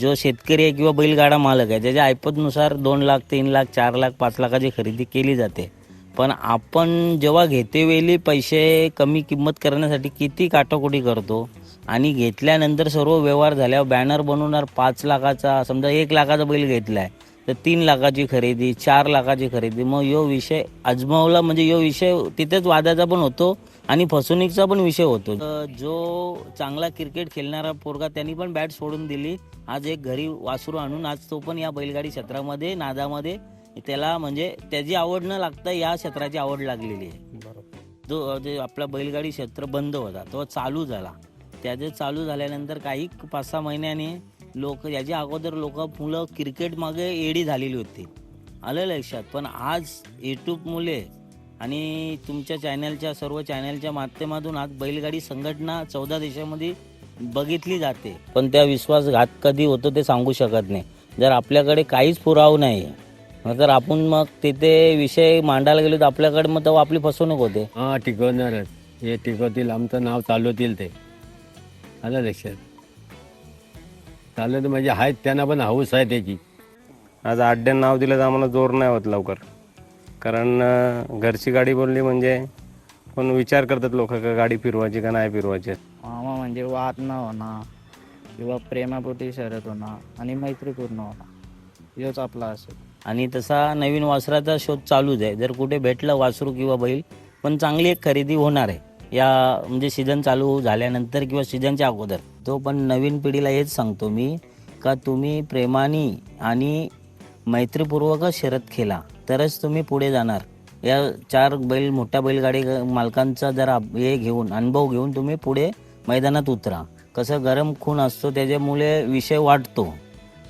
जो शेतकरी आहे किंवा बैलगाडा मालक आहे त्याच्या ऐपतनुसार दोन लाख तीन लाख चार लाख पाच लाखाची खरेदी केली जाते. पण आपण जेव्हा घेतेवेळी पैसे कमी किंमत करण्यासाठी किती काटाकुटी करतो आणि घेतल्यानंतर सर्व व्यवहार झाल्यावर बॅनर बनवणार पाच लाखाचा समजा एक लाखाचा बैल घेतलाय तर तीन लाखाची खरेदी चार लाखाची खरेदी मग यो विषय अजमावला म्हणजे यो विषय तिथेच वादाचा पण होतो. आणि फसवणुकीचा पण विषय होतो. जो चांगला क्रिकेट खेळणारा पोरगा त्यांनी पण बॅट सोडून दिली. आज एक घरी वासरू आणून आज तो पण या बैलगाडी क्षेत्रामध्ये नादामध्ये त्याला म्हणजे त्याची आवड न लागता या क्षेत्राची आवड लागलेली आहे. जो जे आपला बैलगाडी क्षेत्र बंद होता तो चालू झाला. त्याचे चालू झाल्यानंतर काही पाच सहा महिन्याने लोक याच्या अगोदर लोक मुलं क्रिकेट मागे एडी झालेली होती. आलं लक्षात. पण आज यूट्यूब मुले आणि तुमच्या चॅनलच्या सर्व चॅनलच्या माध्यमातून आज बैलगाडी संघटना चौदा देशामध्ये बघितली जाते. पण त्या विश्वासघात कधी होतो ते सांगू शकत नाही. जर आपल्याकडे काहीच पुरावा नाही तर आपण मग तिथे विषय मांडायला गेलो तर आपल्याकडे मग तेव्हा आपली फसवणूक होते. हां टिकवणारच. हे टिकवतील आमचं नाव चालवतील ते. आलं लक्षात? चालत म्हणजे आहेत त्यांना पण हाऊस आहे त्याची. आज आड्यानं नाव दिलं तर आम्हाला जोर नाही होत लवकर. कारण घरची गाडी बोलली म्हणजे पण विचार करतात लोक का गाडी फिरवायची का नाही फिरवायची? मामा म्हणजे वाद न होणं किंवा प्रेमापोटी शरत होणं आणि मैत्रीपूर्ण होणं. हेच आपला असेल. आणि तसा नवीन वासराचा शोध चालूच आहे. जर कुठे भेटलं वासरू किंवा बैल पण चांगली एक खरेदी होणार आहे. या म्हणजे सीझन चालू झाल्यानंतर किंवा सीझनच्या अगोदर. तो पण नवीन पिढीला हेच सांगतो मी का तुम्ही प्रेमाने आणि मैत्रीपूर्वकच शर्यत केला तरच तुम्ही पुढे जाणार. या चार बैल मोठ्या बैलगाडी मालकांचा जरा हे घेऊन अनुभव घेऊन तुम्ही पुढे मैदानात उतरा. कसं गरम खून असतो त्याच्यामुळे विषय वाटतो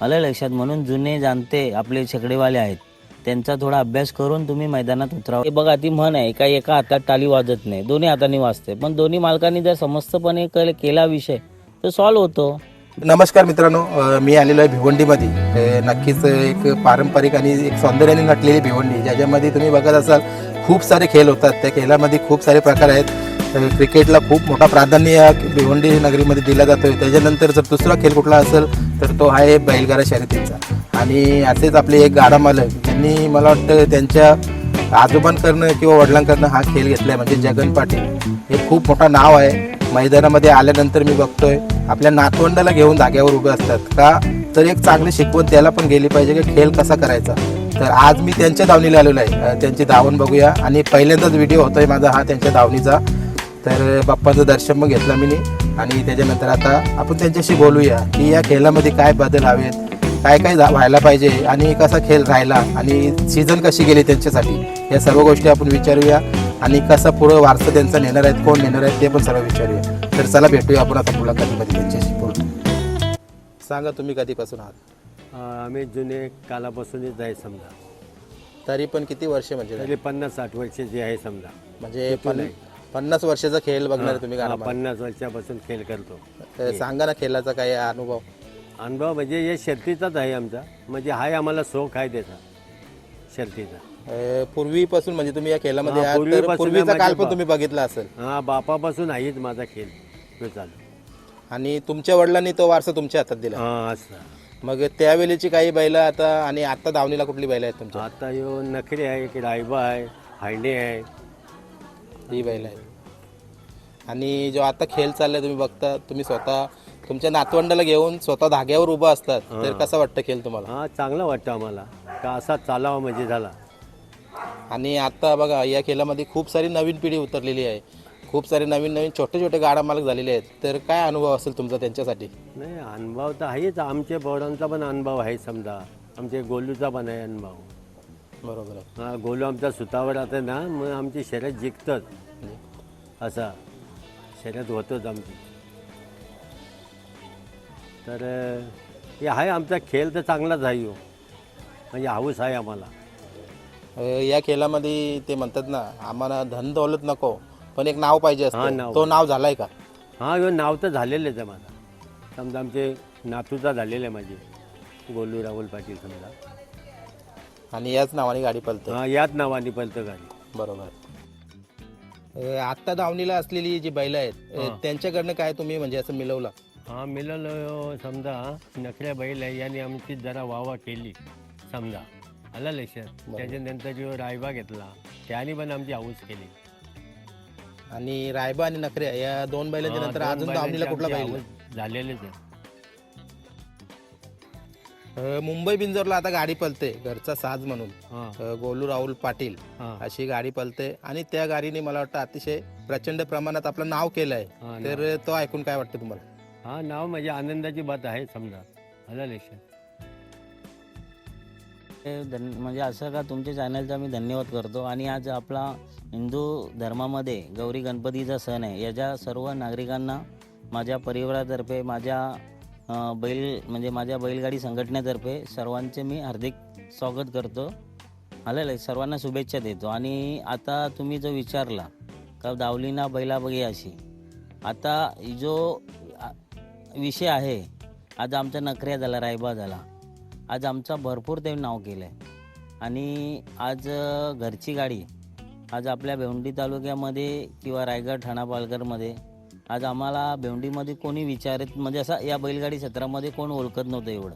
आलं लक्षात? म्हणून जुने जाणते आपले शेकडेवाले आहेत. त्यांचा थोडा अभ्यास करून तुम्ही मैदानात उतरा हे बघा ती म्हण आहे का एका हातात टाली वाजत नाही. दोन्ही हाताने वाजते. पण दोन्ही मालकांनी जर समस्तपणे केला विषय तर सॉल्व्ह होतो. नमस्कार मित्रांनो मी आलेलो आहे भिवंडीमध्ये. नक्कीच एक पारंपरिक आणि एक सौंदर्याने नटलेली भिवंडी ज्याच्यामध्ये तुम्ही बघत असाल खूप सारे खेळ होतात. त्या खेळामध्ये खूप सारे प्रकार आहेत. क्रिकेटला खूप मोठा प्राधान्य या भिवंडी नगरीमध्ये दिला जातो आहे त्याच्यानंतर जर दुसरा खेळ कुठला असेल तर तो आहे बैलगाडा शर्यतींचा. आणि असेच आपले एक गाडा मालक त्यांनी मला वाटतं त्यांच्या आजोबांकडनं किंवा वडिलांकडनं हा खेळ घेतला आहे म्हणजे जगन पाटील. हे खूप मोठं नाव आहे. मैदानामध्ये आल्यानंतर मी बघतोय आपल्या नातवंडाला घेऊन जाग्यावर उभे असतात. का? तर एक चांगली शिकवण त्याला पण गेली पाहिजे की खेळ कसा करायचा. तर आज मी त्यांच्या धावणीला आलेलो आहे. त्यांची धावण बघूया. आणि पहिल्यांदाच व्हिडिओ होतोय माझा हा त्यांच्या धावणीचा. तर बाप्पाचं दर्शन मग घेतलं मी आणि त्याच्यानंतर आता आपण त्यांच्याशी बोलूया की या खेळामध्ये काय बदल हवेत काय काय व्हायला पाहिजे आणि कसा खेळ राहिला आणि सीझन कशी गेली त्यांच्यासाठी. या सर्व गोष्टी आपण विचारूया. आणि कसा पुढं वारसा त्यांचा नेणार आहेत कोण नेणार आहेत ते पण सर्व विचारूया. तर चला भेटूया आपण आता मुलाखतीमध्ये त्यांच्याशी बोलू सांगा तुम्ही कधीपासून आहात? आम्ही जुने कालापासूनच आहे समजा. तरी पण किती वर्ष म्हणजे तरी पन्नास साठ वर्षाची आहे समजा. म्हणजे पन- पन्नास वर्षाचा खेळ बघणार तुम्ही हा. पन्नास वर्षापासून खेळ करतो. तर सांगा ना खेळाचा काय अनुभव. अनुभव म्हणजे हे शर्तीचाच आहे आमचा. म्हणजे हाय आम्हाला शोक आहे त्याचा. शर्तीचा अं, पूर्वीपासून म्हणजे तुम्ही या खेळामध्ये हा, आहात, तर पूर्वीपासून पूर्वीचा काल पण तुम्ही बघितला असेल. हा बापापासून आहेच माझा खेळ. तो चालू. आणि तुमच्या वडिलांनी तो वारसा तुमच्या हातात दिला. हा असं. मग त्यावेळेची काही बैल आता आणि आता धावणीला कुठली बैल आहेत तुमच्या? आता यो नखरे आहे की रायबा आहे हायडे आहे. ही बैल आहे आणि जो आता खेळ चाललाय तुम्ही बघता तुम्ही स्वतः तुमच्या नातवंडाला घेऊन स्वतः धाग्यावर उभं असतात तर कसं वाटतं खेळ तुम्हाला? हा चांगला वाटतं आम्हाला. का असा चालावा म्हणजे झाला. आणि आता बघा या खेळामध्ये खूप सारी नवीन पिढी उतरलेली आहे. खूप सारे नवीन नवीन छोटे छोटे गाडा मालक झालेले आहेत. तर काय अनुभव असेल तुमचा त्यांच्यासाठी? नाही अनुभव तर आहेच. आमच्या बोर्डांचा पण अनुभव आहे समजा. आमच्या गोलूचा पण आहे अनुभव. बरोबर आहे. हा गोलू आमचा सुतावर राहते ना मग आमची शर्यत जिंकतात असा. शर्यत होतोच आमची. तर हे आहे आमचा खेळ तर चांगलाच आहे हो. म्हणजे हाऊस आहे आम्हाला. या खेळामध्ये ते म्हणतात ना आम्हाला धन दौलत नको पण एक नाव पाहिजे हा, असतं नाव. तो नाव झालाय का? हा ह्यो नाव तर झालेलंच आहे माझा. समजा आमचे नातूचा झालेला आहे माझे गोलू राहुल पाटील समजा. आणि याच नावाने गाडी पळते हा याच नावाने पलतं गाडी. बरोबर. अ, आत्ता धावणीला असलेली जी बैल आहेत अ, त्यांच्याकडनं काय तुम्ही म्हणजे असं मिळवलं? हा मिळालं अं, समजा नकऱ्या बैल आहे यांनी आमची जरा वावा केली समजा. आला लक्षात त्याच्यानंतर जो रायबा घेतला त्याने पण आमची हाऊस केली. आणि रायबा आणि नखऱ्या या दोन बैलांच्या हा, नंतर दोन अजून बैलांची कुठला आमची बैल? हाऊस झालेलेच आहे. अ, मुंबई बिंजोरला आता गाडी पलते घरचा साज म्हणून. हा. अ, गोलू राहुल पाटील हा. अशी गाडी पलते. आणि त्या गाडीने मला वाटतं अतिशय प्रचंड प्रमाणात आपलं नाव केलंय. हा, तर तो ऐकून काय वाटतं तुम्हाला? हा नाव म्हणजे आनंदाची बात आहे समजा. आला लक्षात धन म्हणजे असं का तुमच्या चॅनलचा मी धन्यवाद करतो. आणि आज आपला हिंदू धर्मामध्ये गौरी गणपतीचा सण आहे. याच्या सर्व नागरिकांना माझ्या परिवारातर्फे माझ्या बैल म्हणजे माझ्या बैलगाडी संघटनेतर्फे सर्वांचे मी हार्दिक स्वागत करतो. आलेलं आहे. सर्वांना शुभेच्छा देतो. आणि आता तुम्ही जो विचारला का दावलीना बैला बघी अशी आता जो विषय आहे आज आमचा नखऱ्या झाला रायबा झाला. आज आमचा भरपूर ते नाव केलं आहे आणि आज घरची गाडी आज आपल्या भेवंडी तालुक्यामध्ये किंवा रायगड ठाणा पालघरमध्ये आज आम्हाला भेवंडीमध्ये कोणी विचारत म्हणजे असा या बैलगाडी क्षेत्रामध्ये कोण ओळखत नव्हतं एवढं.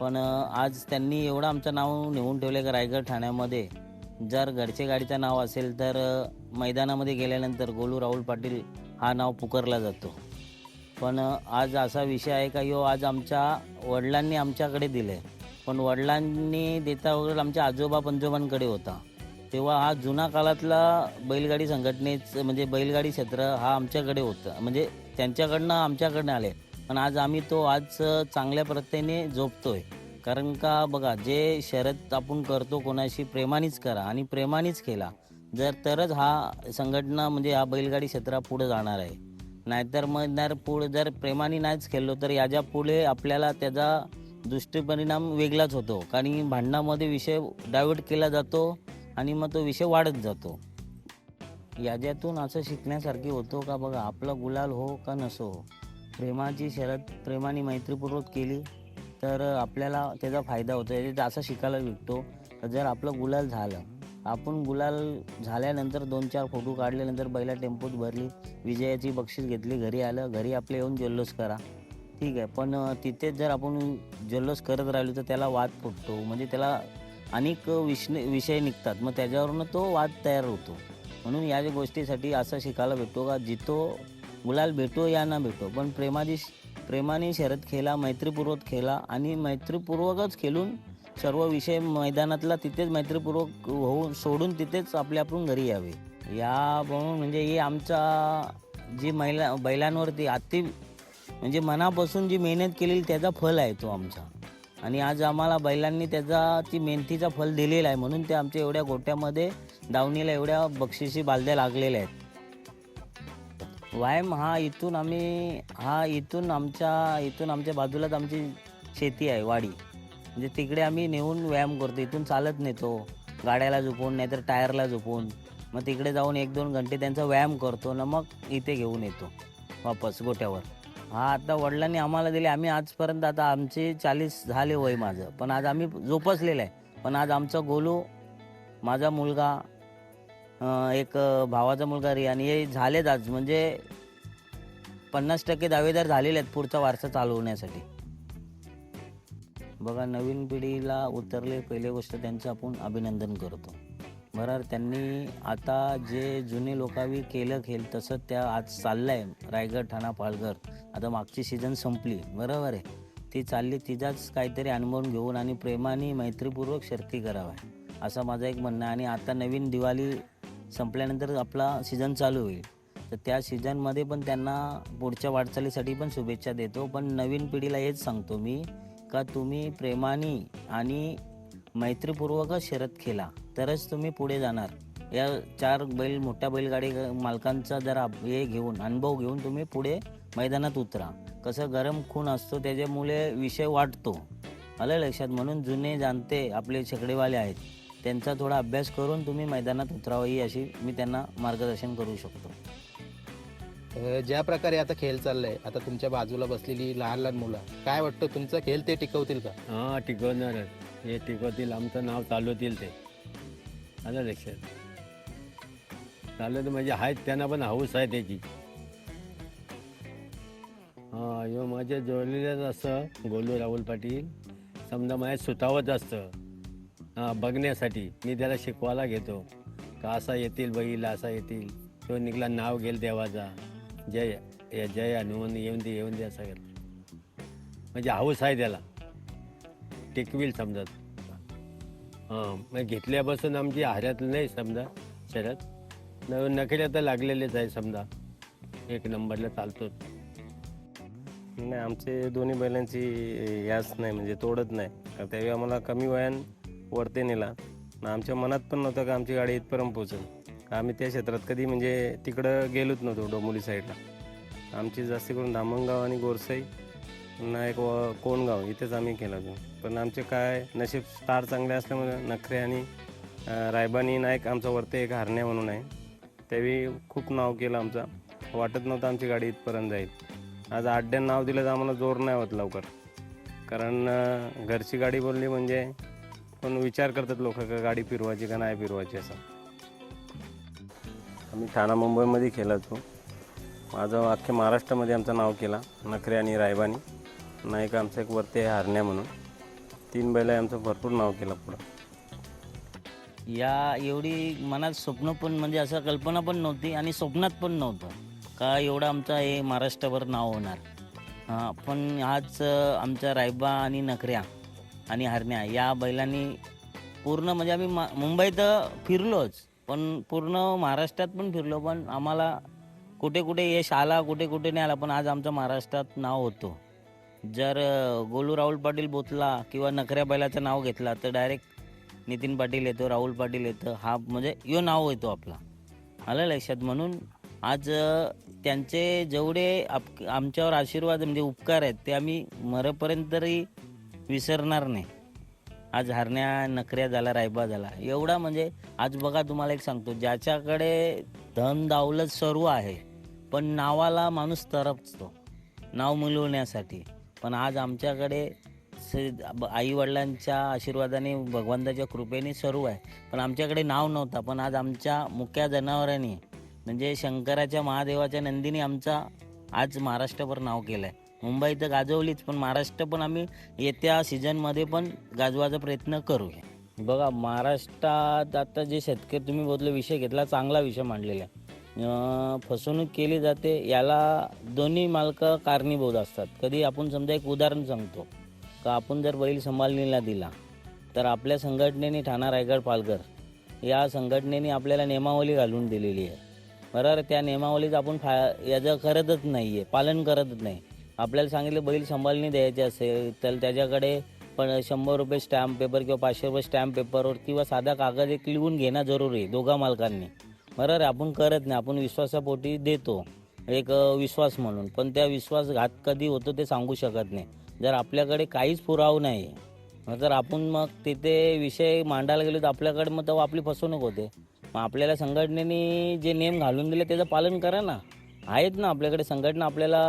पण आज त्यांनी एवढं आमचं नाव नेऊन ठेवलं की रायगड ठाण्यामध्ये. जर घरचे गाडीचं नाव असेल तर मैदानामध्ये गेल्यानंतर गोलू राहुल पाटील हा नाव पुकारला जातो. पण आज असा विषय आहे का यो आज आमच्या वडिलांनी आमच्याकडे दिले पण वडिलांनी देता वगैरे आमच्या आजोबा पंजोबांकडे होता. तेव्हा हा जुना काळातला बैलगाडी संघटनेचं म्हणजे बैलगाडी क्षेत्र हा आमच्याकडे होतं. म्हणजे त्यांच्याकडनं आमच्याकडनं आले. पण आज आम्ही तो आज चांगल्या प्रत्येने जोपतोय कारण का बघा जे शर्यत आपण करतो कोणाशी प्रेमानेच करा आणि प्रेमानेच केला. जर तरच हा संघटना म्हणजे हा बैलगाडी क्षेत्र पुढे जाणार आहे. नाहीतर मग जर पुढे जर प्रेमाने नाहीच खेळलो तर याच्यापुढे आपल्याला त्याचा दुष्परिणाम वेगळाच होतो. कारण भांडणामध्ये विषय डायवर्ट केला जातो आणि मग तो विषय वाढत जातो. याच्यातून असं शिकण्यासारखी होतो का बघा आपला गुलाल हो का नसो हो प्रेमाची शरद प्रेमाने मैत्रीपूर्वक केली तर आपल्याला त्याचा फायदा होतो. याच्यात असं शिकायला भेटतो जर आपलं गुलाल झालं आपण गुलाल झाल्यानंतर दोन चार फोटो काढल्यानंतर बैला टेम्पोत भरली. विजयाची बक्षीस घेतली घरी आलं घरी आपले येऊन जल्लोष करा. ठीक आहे पण तिथेच जर आपण जल्लोष करत राहिलो तर त्याला वाद फुटतो. म्हणजे त्याला अनेक विषय विषय निघतात. मग त्याच्यावरून तो वाद तयार होतो. म्हणून या ज्या गोष्टीसाठी असं शिकायला भेटतो का जितो गुलाल भेटो या ना भेटो. पण प्रेमाची प्रेमाने शरद खेळा मैत्रीपूर्वक खेळा आणि मैत्रीपूर्वकच खेळून सर्व विषय मैदानातला तिथेच मैत्रीपूर्वक होऊन सोडून तिथेच आपल्या आपण घरी यावे. या म्हणून म्हणजे ही आमचा जी महिला बैलांवरती अति म्हणजे मनापासून जी मेहनत केलेली त्याचा फल आहे तो आमचा. आणि आज आम्हाला बैलांनी त्याचा ती मेहनतीचा फल दिलेला आहे म्हणून ते आमच्या एवढ्या गोट्यामध्ये दावणीला एवढ्या बक्षिसी बालद्या लागलेल्या आहेत. व्यायाम हा इथून आम्ही हा इथून आमच्या इथून आमच्या बाजूलाच आमची शेती आहे वाडी. म्हणजे तिकडे आम्ही नेऊन व्यायाम करतो. इथून चालत नेतो गाड्याला झोपून नाहीतर टायरला झोपून. मग तिकडे जाऊन एक दोन घंटे त्यांचा व्यायाम करतो ना मग इथे घेऊन येतो. वापस गोट्यावर. हा आता वडिलांनी आम्हाला दिले. आम्ही आजपर्यंत आता आमचे चाळीस झाले वय माझं. पण आज आम्ही जोपासलेलं आहे. पण आज आमचा गोलू माझा मुलगा एक भावाचा मुलगा रियान हे झालेच आज. म्हणजे पन्नास टक्के दावेदार झालेले आहेत पुढचा वारसा चालवण्यासाठी बघा नवीन पिढीला उतरले पहिली गोष्ट त्यांचं आपण अभिनंदन करतो. बरं त्यांनी आता जे जुने लोकावी केलं खेळ तसं त्या आज चाललं आहे रायगड ठाणा पालघर. आता मागची सीझन संपली. बरोबर आहे. ती चालली तिचाच काहीतरी अनुभव घेऊन आणि प्रेमाने मैत्रीपूर्वक शर्ती करावा. असं माझं एक म्हणणं आहे. आणि आता नवीन दिवाळी संपल्यानंतर आपला सीझन चालू होईल. तर त्या सीझनमध्ये पण त्यांना पुढच्या वाटचालीसाठी पण शुभेच्छा देतो. पण नवीन पिढीला हेच सांगतो मी का तुम्ही प्रेमाने आणि मैत्रीपूर्वकच शर्यत खेळा तरच तुम्ही पुढे जाणार. या चार बैल मोठ्या बैलगाडी मालकांचा जरा हे घेऊन अनुभव घेऊन तुम्ही पुढे मैदानात उतरा. कसं गरम खून असतो त्याच्यामुळे विषय वाटतो आलं लक्षात? म्हणून जुने जाणते आपले शेकडेवाले आहेत. त्यांचा थोडा अभ्यास करून तुम्ही मैदानात उतरावं ही अशी मी त्यांना मार्गदर्शन करू शकतो. ज्या प्रकारे आता खेळ चाललाय आता तुमच्या बाजूला बसलेली लहान लहान मुलं काय वाटतं तुमचा? खेळ ते टिकवतील का? हा टिकवणारच. हे टिकवतील आमचं नाव चालवतील ते. आलं लक्षात? चालवत म्हणजे आहेत त्यांना पण हाऊस आहे त्याची. हा ह्यो माझ्या जोडलेल्याच असं गोलू राहुल पाटील. समजा माझ्या सुतावत असतं. हा बघण्यासाठी. मी त्याला शिकवायला घेतो. का असा येतील बैल असा येतील. तो निघला नाव घेईल देवाचा. जय या जय हनुमान येऊन दे येऊन दे असा गेला म्हणजे हाऊस आहे त्याला. टिकविल समजा. हां मग घेतल्यापासून आमची हाऱ्यात नाही समजा शरद. नवीन नकड्या तर लागलेलेच आहे समजा. एक नंबरला चालतोच नाही आमचे दोन्ही बैलांची याच नाही म्हणजे तोडत नाही. कारण त्यावेळी आम्हाला कमी वयान वरते नेला. आमच्या मनात पण नव्हतं का आमची गाडी इथपर्यंत पोचेल आम्ही त्या क्षेत्रात कधी म्हणजे तिकडं गेलोच नव्हतो डोंबोली साईडला. आमची जास्त करून धामणगाव आणि गोरसाई पुन्हा एक व कोणगाव इथेच आम्ही केला होतो पण आमचे काय नशीब स्टार चांगले असल्यामुळे नखरे आणि रायबानी नायक आमचा वरते एक हारण्या म्हणून आहे. त्यावेळी खूप नाव केलं आमचा. वाटत नव्हतं आमची गाडी इथपर्यंत जाईल. आज आड्यानं नाव दिलं तर आम्हाला जोर नाही होत लवकर. कारण घरची गाडी बोलली म्हणजे पण विचार करतात लोक का गाडी फिरवायची का नाही फिरवायची असं. आम्ही ठाणा मुंबईमध्ये खेळत होतो माझं अख्ख्या महाराष्ट्रामध्ये आमचं नाव केला नखरे आणि रायबानी. नायक आमचं एक वरती आहे हारण्या म्हणून. तीन बैला आमचं भरपूर नाव केलं पुढं. या एवढी मनात स्वप्न पण म्हणजे असं कल्पना पण नव्हती आणि स्वप्नात पण नव्हतं का एवढं आमचं हे महाराष्ट्रभर नाव होणार. हां पण आज आमच्या रायबा आणि नखऱ्या आणि हरण्या या बैलांनी पूर्ण म्हणजे आम्ही मुंबईत फिरलोच. पण पूर्ण महाराष्ट्रात पण फिरलो पण आम्हाला कुठे कुठे यश आला कुठे कुठे नाही आला पण आज आमचं महाराष्ट्रात नाव होतो. जर गोलू राहुल पाटील बोतला किंवा नखऱ्या बैलाचं नाव घेतला तर डायरेक्ट नितीन पाटील येतो राहुल पाटील येतं. हा म्हणजे यो नाव येतो आपला. आलं लक्षात? म्हणून आज त्यांचे जेवढे आप आमच्यावर आशीर्वाद म्हणजे उपकार आहेत ते आम्ही मरेपर्यंत तरी विसरणार नाही. आज हरण्या नखऱ्या झाला रायबा झाला. एवढा म्हणजे आज बघा तुम्हाला एक सांगतो ज्याच्याकडे धन दावलत सर्व आहे पण नावाला माणूस तरपतो नाव मिळवण्यासाठी. पण आज आमच्याकडे आईवडिलांच्या आशीर्वादाने भगवंताच्या कृपेने सर्व आहे. पण आमच्याकडे नाव नव्हता पण आज आमच्या मुख्या जनावरांनी म्हणजे शंकराच्या महादेवाच्या नंदीने आमचा आज महाराष्ट्रभर नाव केलं आहे मुंबई तर गाजवलीच पण महाराष्ट्र पण आम्ही येत्या सीझनमध्ये पण गाजवायचा प्रयत्न करूया. बघा महाराष्ट्रात आता जे शेतकरी तुम्ही बोलले विषय घेतला चांगला विषय मांडलेला आहे. फसवणूक केली जाते याला दोन्ही मालकं कारणीभूत असतात. कधी आपण समजा एक उदाहरण सांगतो का आपण जर बैल संभालणीला दिला तर आपल्या संघटनेने ठाणा रायगड पालघर. या संघटनेने आपल्याला नियमावली घालून दिलेली आहे. बरोबर त्या नियमावलीत आपण फा याचं करतच नाही आहे पालन करतच नाही. आपल्याला सांगितलं बैल संभालणी द्यायचे असेल तर त्याच्याकडे पण शंभर रुपये स्टॅम्प पेपर किंवा पाचशे रुपये स्टॅम्प पेपरवर किंवा साधा कागद एक लिहून घेणं जरुरी आहे दोघा मालकांनी. बरोबर आपण करत नाही आपण विश्वासापोटी देतो. एक विश्वास म्हणून. पण त्या विश्वासघात कधी होतो ते सांगू शकत नाही. जर आपल्याकडे काहीच पुराव नाही जर तर आपण मग तिथे विषय मांडायला गेलो तर आपल्याकडे मग तेव्हा आपली फसवणूक होते. मग आपल्याला संघटनेने जे नियम घालून दिले त्याचं पालन करा ना. आहेत ना आपल्याकडे संघटना आपल्याला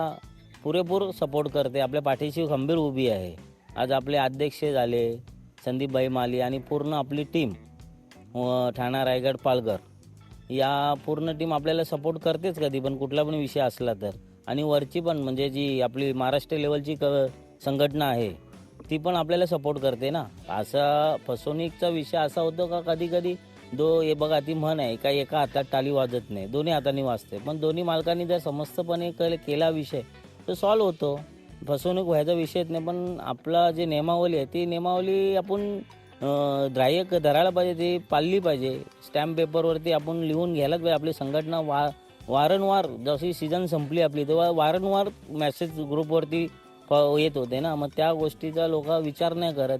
पुरेपूर सपोर्ट करते. आपल्या पाठीशी खंबीर उभी आहे. आज आपले अध्यक्ष झाले संदीपबाई माली आणि पूर्ण आपली टीम ठाणा रायगड पालघर. या पूर्ण टीम आपल्याला सपोर्ट करतेच कधी पण कुठला पण विषय असला तर. आणि वरची पण म्हणजे जी आपली महाराष्ट्र लेवलची क संघटना आहे ती पण आपल्याला सपोर्ट करते ना. असा फसवणुकीचा विषय असा होतो का कधी कधी दो हे बघा ती म्हण आहे का एका हातात टाली वाजत नाही. दोन्ही हाताने वाजते पण दोन्ही मालकांनी जर समस्तपणे केला विषय तो सॉल्व्ह होतो. फसवणूक व्हायचा विषयच नाही पण आपला जे नियमावली आहे ती नियमावली आपण ग्राह्य धरायला पाहिजे ती पाळली पाहिजे. स्टॅम्प पेपरवरती आपण लिहून घ्यायलाच पाहिजे. आपली संघटना वा वारंवार जशी सीझन संपली आपली तेव्हा वारंवार मेसेज ग्रुपवरती येत होते ना. मग त्या गोष्टीचा लोक विचार नाही करत.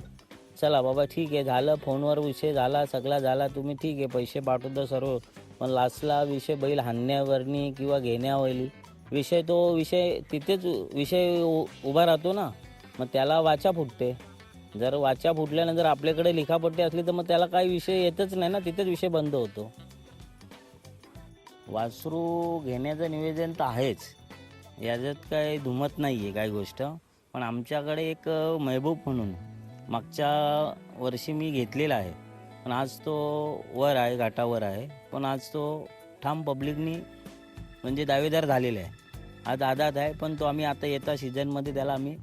चला बाबा ठीक आहे झालं फोनवर विषय झाला सगळा झाला तुम्ही ठीक आहे पैसे पाठवता सर्व. पण लास्टला विषय बैल हाणण्यावरनी किंवा घेण्यावरली विषय तो विषय तिथेच विषय उ- उभा राहतो ना. मग त्याला वाचा फुटते. जर वाचा फुटल्यानंतर आपल्याकडे लिखापट्टी असली तर मग त्याला काही विषय येतच नाही ना. तिथेच विषय बंद होतो. वासरू घेण्याचं निवेदन तर आहेच. याच्यात काही धुमत नाही आहे काही गोष्ट. पण आमच्याकडे एक अ, महबूब म्हणून मागच्या वर्षी मी घेतलेला आहे. पण आज तो वर आहे घाटावर आहे. पण आज तो ठाम पब्लिकनी म्हणजे दावेदार झालेला आहे. आज आदात आहे पण तो आम्ही आता येत्या सीझनमध्ये त्याला आम्ही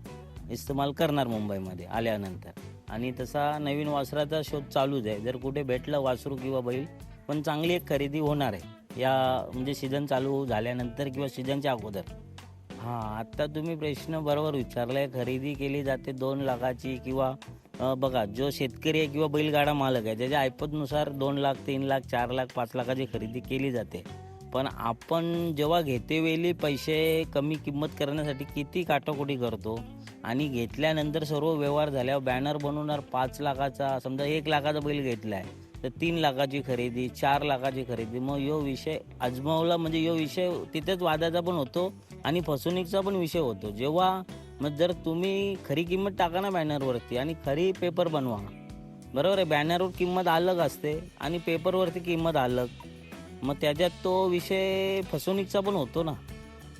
इस्तेमाल करणार मुंबईमध्ये आल्यानंतर. आणि तसा नवीन वासराचा शोध चालूच आहे. जर कुठे भेटलं वासरू किंवा बैल पण चांगली एक खरेदी होणार आहे. या म्हणजे सीझन चालू झाल्यानंतर किंवा सीझनच्या अगोदर. हां आत्ता तुम्ही प्रश्न बरोबर विचारलाय. खरेदी केली जाते दोन लाखाची किंवा बघा जो शेतकरी आहे किंवा बैलगाडा मालक आहे त्याच्या ऐपतनुसार दोन लाख तीन लाख चार लाख पाच लाखाची खरेदी केली जाते. पण आपण जेव्हा घेतेवेळी पैसे कमी किंमत करण्यासाठी किती काटाकोटी करतो आणि घेतल्यानंतर सर्व व्यवहार झाल्यावर बॅनर बनवणार पाच लाखाचा समजा एक लाखाचा बैल घेतला आहे तर तीन लाखाची खरेदी चार लाखाची खरेदी मग यो विषय आजमावला म्हणजे यो विषय तिथेच वादाचा पण होतो आणि फसवणूकचा पण विषय होतो. जेव्हा मग जर तुम्ही खरी किंमत टाका ना बॅनरवरती आणि खरी पेपर बनवा. बरोबर आहे? बॅनरवर किंमत अलग असते आणि पेपरवरती किंमत अलग. मग त्याच्यात तो विषय फसवणूकचा पण होतो ना.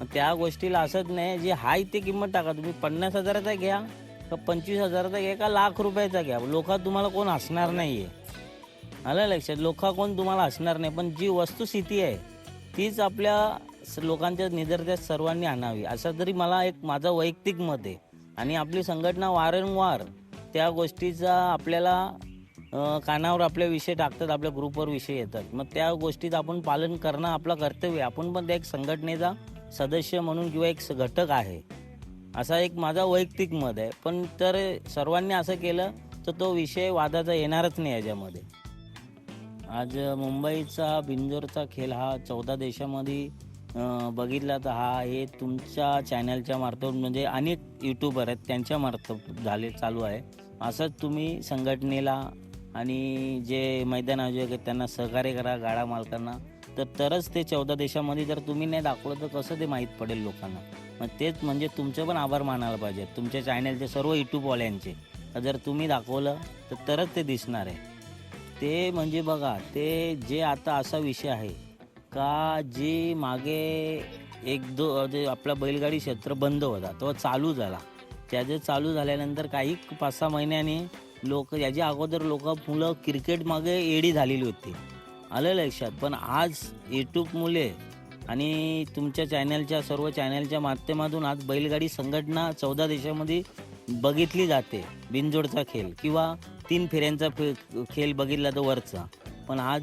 मग त्या गोष्टीला असंच नाही जे हाय ते किंमत टाका. तुम्ही पन्नास हजाराचा घ्या का पंचवीस हजाराचा घ्या का लाख रुपयाचा घ्या. लोकात तुम्हाला कोण हसणार नाही आहे आलं लक्षात? लोका कोण तुम्हाला हसणार नाही. पण जी वस्तुस्थिती आहे तीच आपल्या लोकांच्या निदर्शनास सर्वांनी आणावी. असं तरी मला एक माझं वैयक्तिक मत आहे. आणि आपली संघटना वारंवार त्या गोष्टीचा आपल्याला अं, कानावर आपले विषय टाकतात आपल्या ग्रुपवर विषय येतात. मग त्या गोष्टीचं आपण पालन करणं आपलं कर्तव्य आहे. आपण पण त्या एक संघटनेचा सदस्य म्हणून किंवा एक स- घटक आहे. असा एक माझा वैयक्तिक मत आहे. पण तर सर्वांनी असं केलं तर तो विषय वादाचा येणारच नाही याच्यामध्ये. आज मुंबईचा बिंजोरचा खेळ हा चौदा देशामध्ये अं, बघितला तर हा हे तुमच्या चॅनलच्या मार्फत म्हणजे अनेक यूट्यूबर आहेत त्यांच्या मार्फत झाले चालू आहे. असंच तुम्ही संघटनेला आणि जे मैदान आयोजक आहेत त्यांना सहकार्य करा गाडा मालकांना. तर तरच ते चौदा देशामध्ये जर तुम्ही नाही दाखवलं तर कसं ते माहीत पडेल लोकांना? मग तेच म्हणजे तुमचे पण आभार मानायला पाहिजे. तुमच्या चॅनलचे सर्व यूट्यूबवाल्यांचे जर तुम्ही दाखवलं तर तरच ते दिसणार आहे. ते म्हणजे बघा ते जे आता असा विषय आहे का जे मागे एक दो जे आपला बैलगाडी क्षेत्र बंद होता तो चालू झाला. त्या जे चालू झाल्यानंतर काही पाच सहा महिन्याने लोक याच्या अगोदर लोक मुलं क्रिकेट मागे एडी झालेली होती. आलं लक्षात. पण आज यूट्यूबमुळे आणि तुमच्या चॅनलच्या सर्व चॅनलच्या माध्यमातून आज बैलगाडी संघटना चौदा देशामध्ये बघितली जाते. बिनजोडचा खेळ किंवा तीन फेऱ्यांचा फे- खेळ बघितला तर वरचा. पण आज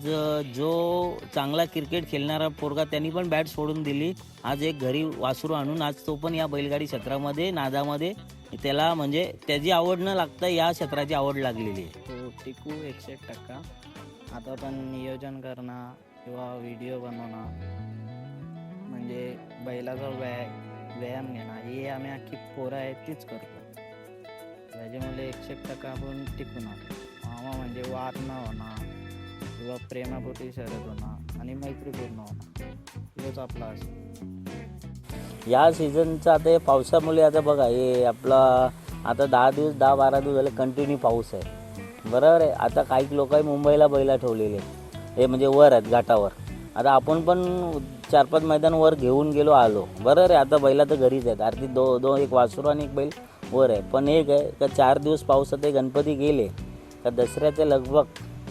जो चांगला क्रिकेट खेळणारा पोरगा त्यांनी पण बॅट सोडून दिली. आज एक घरी वासरू आणून आज तो पण या बैलगाडी क्षेत्रामध्ये नादामध्ये त्याला म्हणजे त्याची आवड न लागता या क्षेत्राची आवड लागलेली आहे. तो टिकू एकशे एक टक्का. आता पण नियोजन करणं किंवा व्हिडिओ बनवणं म्हणजे बैलाचा व्याय व्यायाम घेणं हे आम्ही अख्खी पोरं आहेत तीच करतो. त्याच्यामुळे एकशे एक टक्का आपण टिकून आलो. मामा म्हणजे वाद न होणं किंवा प्रेमापोटी शरद होणं आणि मैत्रीपूर्ण होणं हेच आपला असं या सीझनचं आता हे पावसामुळे आता बघा हे आपला आता दहा दिवस दहा बारा दिवस झाले कंटिन्यू पाऊस आहे. बरोबर आहे? आता काही लोक मुंबईला बैला ठेवलेले आहेत. हे म्हणजे वर आहेत घाटावर. आता आपण पण चार पाच मैदान वर घेऊन गेलो आलो. बरोबर आहे? आता बैला तर घरीच आहेत. आरती दो दोन एक वासरू आणि एक बैल वर आहे. पण एक आहे का चार दिवस पावसात ते गणपती गेले का दसऱ्याचे लगभग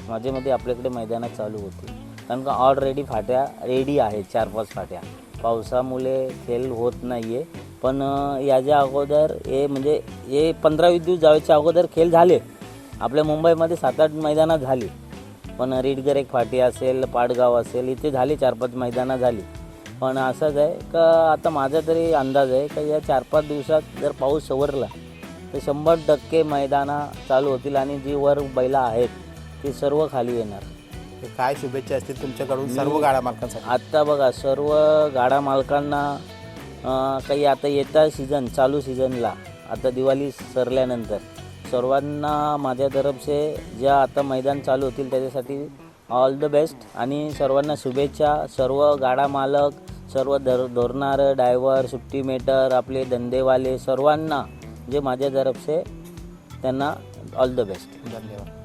माझ्यामध्ये आपल्याकडे मैदानात चालू होते कारण का ऑलरेडी फाट्या रेडी आहेत चार पाच फाट्या. पावसामुळे खेळ होत नाही आहे पण याच्या अगोदर हे म्हणजे हे पंधरा वीस दिवस जायच्या अगोदर खेळ झाले आपल्या मुंबईमध्ये सात आठ मैदानं झाली. पण रेडगर एक फाटी असेल पाडगाव असेल इथे झाली चार पाच मैदानं झाली. पण असंच आहे का आता माझा तरी अंदाज आहे का या चार पाच दिवसात जर पाऊस सवरला तर शंभर टक्के मैदानं चालू होतील आणि जी वर बैला आहेत ती सर्व खाली येणार. तर काय शुभेच्छा असतील तुमच्याकडून सर्व गाडा मालकांसाठी? आत्ता बघा सर्व गाडा मालकांना अं, काही आता येता सीझन चालू सीझनला आता दिवाळी सरल्यानंतर. सर्वांना माझ्या तरफसे ज्या आता मैदान चालू होतील त्याच्यासाठी ऑल द बेस्ट आणि सर्वांना शुभेच्छा. सर्व गाडा मालक सर्व धर धोरणार ड्रायव्हर सुट्टी मेटर आपले धंदेवाले सर्वांना जे माझ्या तरफसे त्यांना ऑल द बेस्ट धन्यवाद.